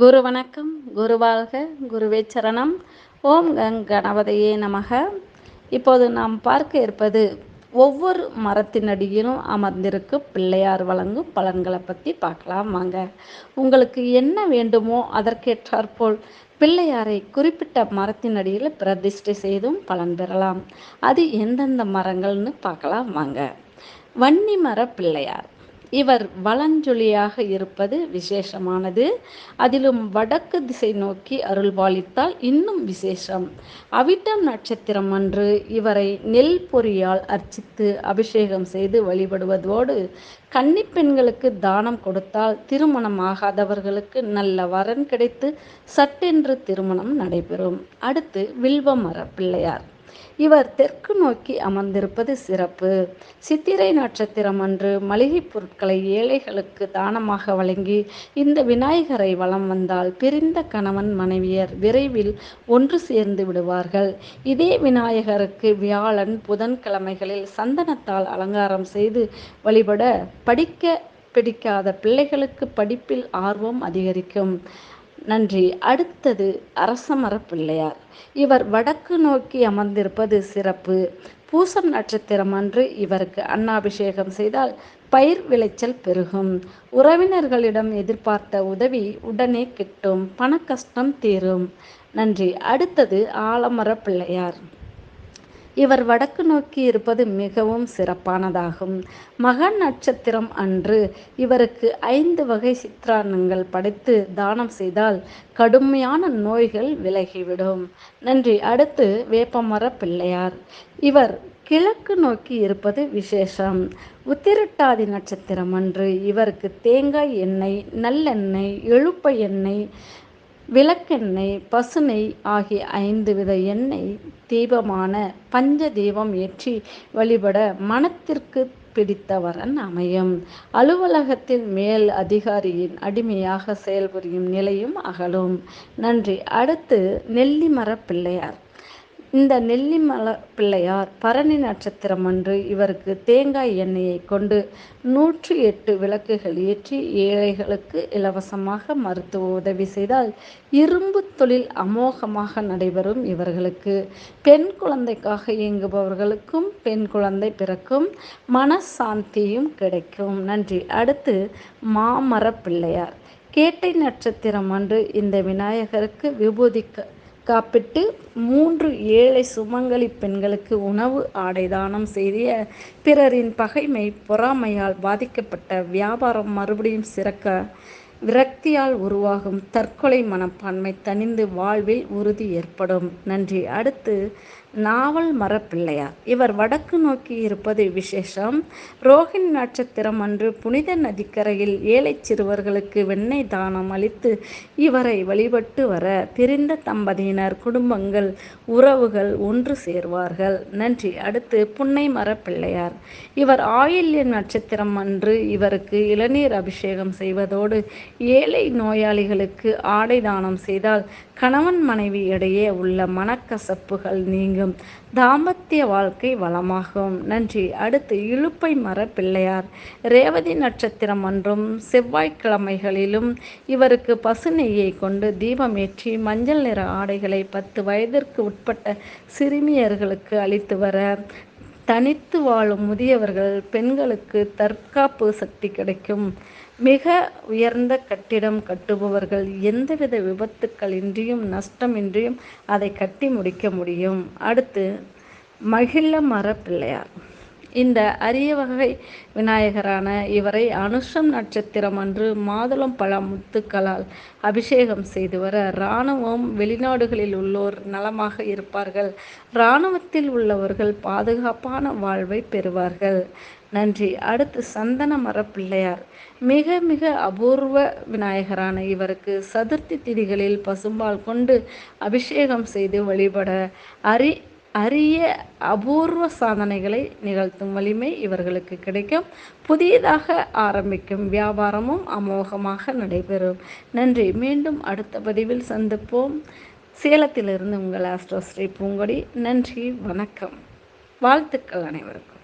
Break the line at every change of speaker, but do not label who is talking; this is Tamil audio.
குரு வணக்கம் குருவாழ்க குருவே சரணம். ஓம் கங் கணபதையே நமக. இப்போது நாம் பார்க்க இருப்பது ஒவ்வொரு மரத்தினடியிலும் அமர்ந்திருக்கும் பிள்ளையார் வழங்கும் பலன்களை பற்றி பார்க்கலாம் வாங்க. உங்களுக்கு என்ன வேண்டுமோ அதற்கேற்றாற்போல் பிள்ளையாரை குறிப்பிட்ட மரத்தின் அடியில் பிரதிஷ்டை செய்தும் பலன் பெறலாம். அது எந்தெந்த மரங்கள்னு பார்க்கலாம் வாங்க. வன்னி மர பிள்ளையார். இவர் வலஞ்சொலியாக இருப்பது விசேஷமானது. அதிலும் வடக்கு திசை நோக்கி அருள்பாலித்தால் இன்னும் விசேஷம். அவிட்டம் நட்சத்திரம் அன்று இவரை நெல் பொறியால் அர்ச்சித்து அபிஷேகம் செய்து வழிபடுவதோடு கன்னி பெண்களுக்கு தானம் கொடுத்தால் திருமணம் ஆகாதவர்களுக்கு நல்ல வரன் கிடைத்து சட்டென்று திருமணம் நடைபெறும். அடுத்து வில்வமர பிள்ளையார் இவர் தெற்கு நோக்கி அமர்ந்திருப்பது சிறப்பு. சித்திரை நட்சத்திரம் அன்று மளிகைப் பொருட்களை ஏழைகளுக்கு தானமாக வழங்கி இந்த விநாயகரை வலம் வந்தால் பிரிந்த கணவன் மனைவியர் விரைவில் ஒன்று சேர்ந்து விடுவார்கள். இதே விநாயகருக்கு வியாழன் புதன்கிழமைகளில் சந்தனத்தால் அலங்காரம் செய்து வழிபட படிக்க பிடிக்காத பிள்ளைகளுக்கு படிப்பில் ஆர்வம் அதிகரிக்கும். நன்றி. அடுத்தது அரசமர பிள்ளையார் இவர் வடக்கு நோக்கி அமர்ந்திருப்பது சிறப்பு. பூசம் நட்சத்திரம் அன்று இவருக்கு அன்னாபிஷேகம் செய்தால் பயிர் விளைச்சல் பெருகும். உறவினர்களிடம் எதிர்பார்த்த உதவி உடனே கிட்டும். பண கஷ்டம் தீரும். நன்றி. அடுத்தது ஆலமர பிள்ளையார் இவர் வடக்கு நோக்கி இருப்பது மிகவும் சிறப்பானதாகும். மக நட்சத்திரம் அன்று இவருக்கு ஐந்து வகை சித்திரானங்கள் படைத்து தானம் செய்தால் கடுமையான நோய்கள் விலகிவிடும். நன்றி. அடுத்து வேப்பமர பிள்ளையார். இவர் கிழக்கு நோக்கி இருப்பது விசேஷம். உத்திரட்டாதி நட்சத்திரம் அன்று இவருக்கு தேங்காய் எண்ணெய் நல்லெண்ணெய் எழுப்ப எண்ணெய் விளக்கெண்ணெய் பசுநெய் ஆகிய ஐந்து வித எண்ணெய் தீபமான பஞ்ச தீபம் ஏற்றி வழிபட மனத்திற்கு பிடித்தவரன் அமையும். அலுவலகத்தின் மேல் அதிகாரியின் அடிமையாக செயல்புரியும் நிலையும் அகலும். நன்றி. அடுத்து நெல்லிமர பிள்ளையார். இந்த நெல்லிமல பிள்ளையார் பரணி நட்சத்திரம் அன்று இவருக்கு தேங்காய் எண்ணெயை கொண்டு நூற்றி எட்டு விளக்குகள் ஏற்றி ஏழைகளுக்கு இலவசமாக மருத்துவ உதவி செய்தால் இரும்பு தொழில் அமோகமாக நடைபெறும் இவர்களுக்கு. பெண் குழந்தைக்காக இயங்குபவர்களுக்கும் பெண் குழந்தை பிறக்கும் மனசாந்தியும் கிடைக்கும். நன்றி. அடுத்து மாமர பிள்ளையார். கேட்டை நட்சத்திரம் அன்று இந்த விநாயகருக்கு விபூதிக்க காப்பிட்டு மூன்று ஏழை சுமங்கலி பெண்களுக்கு உணவு ஆடை தானம் செய்திய பிறரின் பகைமை பொறாமையால் பாதிக்கப்பட்ட வியாபாரம் மறுபடியும் சிறக்க விரக்தியால் உருவாகும் தற்கொலை மனப்பான்மை தனிந்து வாழ்வில் உறுதி ஏற்படும். நன்றி. அடுத்து நாவல் மரப்பிள்ளையார். இவர் வடக்கு நோக்கி இருப்பது விசேஷம். ரோஹிணி நட்சத்திரம் அன்று புனித நதிக்கரையில் ஏழை சிறுவர்களுக்கு வெண்ணெய் தானம் அளித்து இவரை வழிபட்டு வர பிரிந்த தம்பதியினர் குடும்பங்கள் உறவுகள் ஒன்று சேர்வார்கள். நன்றி. அடுத்து புன்னை மரப்பிள்ளையார். இவர் ஆயில்ய நட்சத்திரம் அன்று இவருக்கு இளநீர் அபிஷேகம் செய்வதோடு ஏழை நோயாளிகளுக்கு ஆடை தானம் செய்தால் கணவன் மனைவி இடையே உள்ள மனக்கசப்புகள் நீங்கும். தாம்பத்திய வாழ்க்கை வளமாகும். நன்றி. அடுத்து இழுப்பை மர பிள்ளையார். ரேவதி நட்சத்திரம் அன்றும் செவ்வாய்க்கிழமைகளிலும் இவருக்கு பசு நெய்யை கொண்டு தீபம் ஏற்றி மஞ்சள் நிற ஆடைகளை பத்து வயதிற்கு உட்பட்ட சிறுமியர்களுக்கு அளித்து வர தனித்து வாழும் முதியவர்கள் பெண்களுக்கு தற்காப்பு சக்தி கிடைக்கும். மிக உயர்ந்த கட்டிடம் கட்டுபவர்கள் எந்தவித விபத்துக்களின்றியும் நஷ்டமின்றியும் அதை கட்டி முடிக்க முடியும். அடுத்து மகிழ மர பிள்ளையார். இந்த அரிய வகை விநாயகரான இவரை அனுஷம் நட்சத்திரம் அன்று மாதுளம் பழ முத்துக்களால் அபிஷேகம் செய்து வர இராணுவம் வெளிநாடுகளில் உள்ளோர் நலமாக இருப்பார்கள். இராணுவத்தில் உள்ளவர்கள் பாதுகாப்பான வாழ்வை பெறுவார்கள். நன்றி. அடுத்து சந்தன மரப்பிள்ளையார். மிக மிக அபூர்வ விநாயகரான இவருக்கு சதுர்த்தி திதிகளில் பசும்பால் கொண்டு அபிஷேகம் செய்து வழிபட அரி அரிய அபூர்வ சாதனைகளை நிகழ்த்தும் வலிமை இவர்களுக்கு கிடைக்கும். புதியதாக ஆரம்பிக்கும் வியாபாரமும் அமோகமாக நடைபெறும். நன்றி. மீண்டும் அடுத்த பதிவில் சந்திப்போம். சேலத்திலிருந்து உங்கள் ஆஸ்ட்ரோஸ்ரீ பூங்கொடி. நன்றி. வணக்கம். வாழ்த்துக்கள் அனைவருக்கும்.